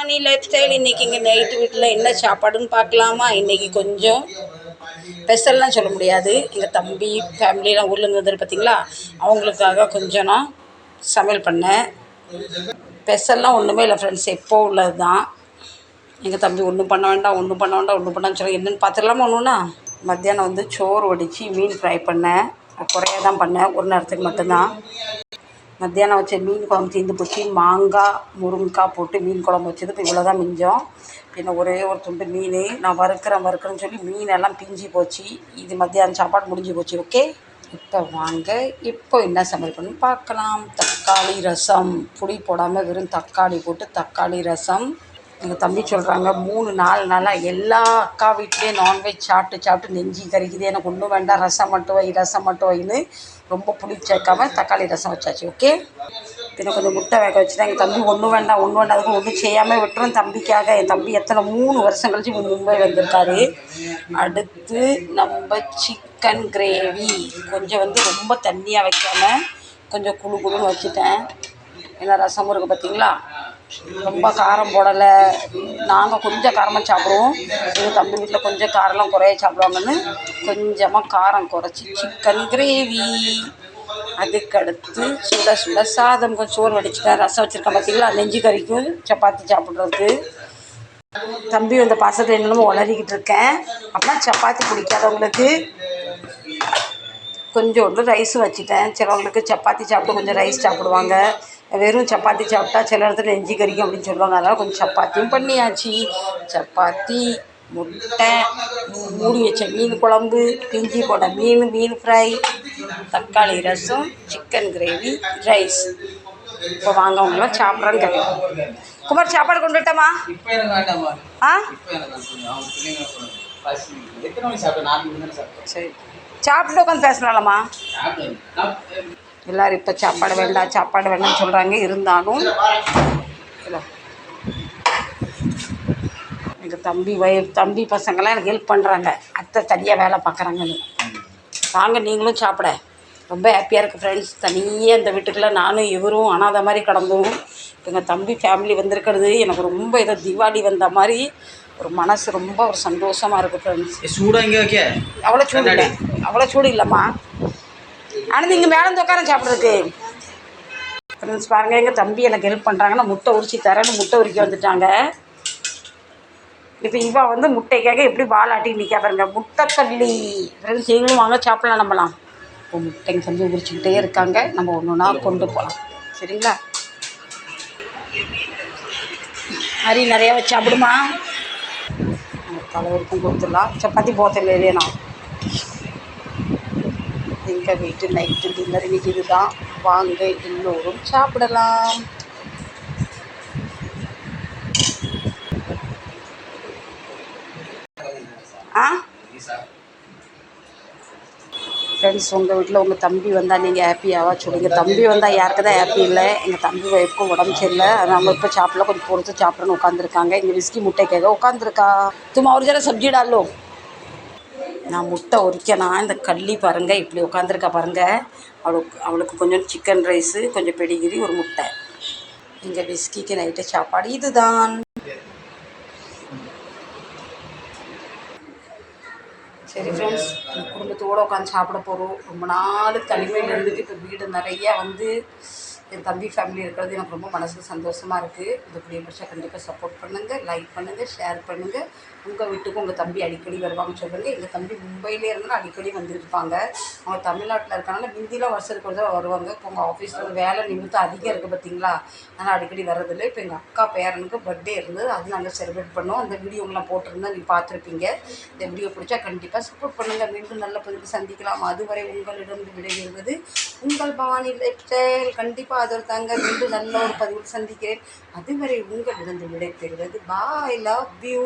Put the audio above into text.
மணி life style இன்றைக்கி இங்கே night வீட்டில் என்ன சாப்பாடுன்னு பார்க்கலாமா? இன்றைக்கி கொஞ்சம் ஸ்பெஷல்லாம் சொல்ல முடியாது. எங்கள் தம்பி ஃபேமிலியெலாம் ஊர்லேருந்து இருந்தது பார்த்தீங்களா அவங்களுக்காக கொஞ்சம் நான் சமையல் பண்ணேன். ஸ்பெஷல்லாம் ஒன்றுமே இல்லை ஃப்ரெண்ட்ஸ் எப்போ உள்ளது தான் எங்கள் தம்பி ஒன்றும் பண்ண வேண்டாம் ஒன்றும் பண்ண வேண்டாம் ஒன்றும் பண்ணான்னு சொல்லி என்னென்னு பார்த்துடலாமா ஒன்றுனா மத்தியானம் வந்து சோறு வடித்து மீன் ஃப்ரை பண்ணேன். குறையாக தான் பண்ணேன். ஒரு நேரத்துக்கு மட்டும்தான். மத்தியானம் வச்ச மீன் குழம்பு தீர்ந்து போச்சு. மாங்காய் முருங்கைக்காய் போட்டு மீன் குழம்பு வச்சது இப்போ இவ்வளோ தான் மிஞ்சம். பின்ன ஒரே ஒரு துண்டு மீன். நான் வறுக்கிறேன் வறுக்கிறேன்னு சொல்லி மீனெல்லாம் பிஞ்சு போச்சு. இது மத்தியானம் சாப்பாடு முடிஞ்சு போச்சு. ஓகே? இப்போ வாங்க. இப்போ என்ன சமையல் பார்க்கலாம். தக்காளி ரசம். புளி போடாமல் வெறும் தக்காளி போட்டு தக்காளி ரசம். எங்கள் தம்பி சொல்கிறாங்க மூணு நாலு நாளாக எல்லா அக்கா வீட்லேயும் நான்வெஜ் சாப்பிட்டு சாப்பிட்டு நெஞ்சு கறிக்குது எனக்கு ஒன்றும் வேண்டாம். ரசம் மட்டும் வை ரசம் மட்டும் வைன்னு ரொம்ப புளி சேர்க்காம தக்காளி ரசம் வச்சாச்சு ஓகே பின்ன கொஞ்சம் முட்டை வேக வச்சுட்டேன். எங்கள் தம்பி ஒன்றும் வேண்டாம் ஒன்றும் வேண்டாம். அதுக்கு ஒன்றும் செய்யாமல் விட்டுரும் தம்பிக்காக. என் தம்பி எத்தனை மூணு வருஷம் கழிச்சு மும்பை வந்திருக்காரு. அடுத்து நம்ம சிக்கன் கிரேவி கொஞ்சம் வந்து ரொம்ப தண்ணியாக வைக்காம கொஞ்சம் குழு குழுன்னு வச்சுட்டேன். ஏன்னா ரசமும் இருக்குது பார்த்தீங்களா ரொம்ப காரம் போடலை. நாங்கள் கொஞ்சம் காரமாக சாப்பிடுவோம். எங்கள் தம்பி வீட்டில் கொஞ்சம் காரம்லாம் குறைய சாப்பிடுவாங்கன்னு கொஞ்சமாக காரம் குறைச்சி சிக்கன் கிரேவி அதுக்கடுத்து சுட சுட சாதம் கொஞ்சம் சோறு வடிச்சிட்டேன். ரசம் வச்சுருக்கேன் பார்த்தீங்களா நெஞ்சு கறிக்கும் சப்பாத்தி சாப்பிட்றதுக்கு. தம்பி வந்த பாசத்தை என்னென்னமோ உளறிக்கிட்டு இருக்கேன். அப்படின்னா சப்பாத்தி பிடிக்காதவங்களுக்கு கொஞ்சோண்டு ரைஸ் வச்சுட்டேன். சிலவங்களுக்கு சப்பாத்தி சாப்பிட்டு கொஞ்சம் ரைஸ் சாப்பிடுவாங்க. வெறும் சப்பாத்தி சாப்பிட்டா சில இடத்துல நெஞ்சு கறிக்கும் அப்படின்னு சொல்லுவாங்க. அதனால் கொஞ்சம் சப்பாத்தியும் பண்ணியாச்சு. சப்பாத்தி முட்டை மூடி வச்ச மீன் குழம்பு பிஞ்சி போட மீன் மீன் ஃப்ரை தக்காளி ரசம் சிக்கன் கிரேவி ரைஸ் இப்போ வாங்க அவங்களாம் சாப்பிட்றான்னு கேட்டேன். குமார் சாப்பாடு கொண்டு விட்டோமா ஆ? சரி. சாப்பிட்டு உட்காந்து பேசலாமா சாப்பிட்டேன் சாப்பிட்டேன். எல்லோரும் இப்போ சாப்பாடு வேண்டாம் சாப்பாடு வேண்டாம்னு சொல்கிறாங்க இருந்தாலும். எங்கள் தம்பி வய தம்பி பசங்களாம் எனக்கு ஹெல்ப் பண்ணுறாங்க அத்தை தனியாக வேலை பார்க்குறாங்கன்னு வாங்க நீங்களும் சாப்பிட. ரொம்ப ஹாப்பியாக இருக்குது ஃப்ரெண்ட்ஸ் தனியாக இந்த வீட்டுக்குள்ளே நானும் இவரும் அனாதை மாதிரி கடந்தோம். எங்கள் தம்பி ஃபேமிலி வந்திருக்கிறது எனக்கு ரொம்ப ஏதோ தீபாவளி வந்த மாதிரி ஒரு மனசு ரொம்ப ஒரு சந்தோஷமாக இருக்குது ஃப்ரெண்ட்ஸ் ஏ, சூடா இங்கே அவ்வளோ சூடு இல்லை. அவ்வளோ சூடு இல்லைம்மா. ஆனால் இங்கே மேலே இருந்து உட்கார சாப்பிட்றதுக்கு. ஃப்ரெண்ட்ஸ் பாருங்கள் எங்கள் தம்பி எனக்கு ஹெல்ப் பண்ணுறாங்கன்னா முட்டை உரிச்சு தரேன்னு முட்டை உரிக்க வந்துட்டாங்க. இப்போ இவா வந்து முட்டைக்காக எப்படி வாலாட்டி நிற்கா நிற்க பாருங்க முட்டைக்கல்லி. ஃப்ரெண்ட்ஸ் நீங்களும் வாங்க சாப்பிடலாம் நம்மலாம். இப்போ முட்டைங்க தம்பி உரிச்சுக்கிட்டே இருக்காங்க. நம்ம ஒன்று ஒன்றா கொண்டு போகலாம் சரிங்களா? அரி நிறையா வச்சு சாப்பிடுமா? தலைவருக்கும் கொடுத்துடலாம். சப்பாத்தி போத்தல் இல்லையா எங்கள் வீட்டு நைட்டு டின்னர் இன்னைக்கு இதுதான். வாங்க எல்லோரும் சாப்பிடலாம். ஆ? ஃப்ரெண்ட்ஸ் உங்கள் வீட்டில் உங்கள் தம்பி வந்தால் நீங்கள் ஹாப்பியாவா சொல்லுங்க. தம்பி வந்தால் யாருக்கு தான் ஹாப்பி இல்லை? எங்கள் தம்பி ஒய்ஃப்க்கும் உடம்பு சரியில்லை. அது நம்ம இப்போ சாப்பிடல. கொஞ்சம் பொறுத்து சாப்பிடணும் உட்காந்துருக்காங்க இங்கே விஸ்கி முட்டைக்காக உட்காந்துருக்கா தும்மா ஒரு ஜர சப்ஜி டாலோ நான் முட்டை உரிக்கணும் இந்த கள்ளி பாருங்கள் இப்படி உட்காந்துருக்கா பாருங்கள் அவளுக்கு அவளுக்கு கொஞ்சம் சிக்கன் ரைஸு கொஞ்சம் பெடிகிரி ஒரு முட்டை. எங்கள் விஸ்கிக்கு நைட்டு சாப்பாடு இதுதான். சரி ஃப்ரெண்ட்ஸ் குடும்பத்தோடு உட்காந்து சாப்பிட போகிறோம் ரொம்ப நாள் தனிமையில் இருந்துட்டு இப்போ வீடு நிறையா வந்து என் தம்பி ஃபேமிலி இருக்கிறது எனக்கு ரொம்ப மனசுக்கு சந்தோஷமாக இருக்குது இது இப்படியே பிடிச்சா கண்டிப்பாக சப்போர்ட் பண்ணுங்கள் லைக் பண்ணுங்கள் ஷேர் பண்ணுங்கள் உங்கள் வீட்டுக்கு உங்கள் தம்பி அடிக்கடி வருவாங்க சொல்லுங்கள் எங்கள் தம்பி மும்பையிலே இருந்தாலும் அடிக்கடி வந்துருப்பாங்க. அவங்க தமிழ்நாட்டில் இருக்கனால முந்திலாம் வருஷத்துக்கு ஒரு தடவை வருவாங்க. இப்போ உங்கள் ஆஃபீஸில் வேலை நிமித்தம் அதிகம் இருக்குது பார்த்தீங்களா அதனால் அடிக்கடி வர்றதில்லை. இப்போ எங்கள் அக்கா பேரனுக்கு பர்த்டே இருந்தது. அது நாங்கள் செலிப்ரேட் பண்ணோம். அந்த வீடியோங்களாம் போட்டிருந்தா நீ பார்த்துருப்பீங்க. இந்த வீடியோ பிடிச்சா கண்டிப்பாக சப்போர்ட் பண்ணுங்கள் மீண்டும் நல்ல பதிவு சந்திக்கலாம். அதுவரை உங்களிடம் விடைபெறுவது உங்கள் பவானி லைஃப் ஸ்டைல். கண்டிப்பாக அது ஒரு தாங்க மீண்டும் நல்ல ஒரு பதிவில் சந்திக்கிறேன். அதுவரை உங்களிடம் விடைபெறுவது. Bye love you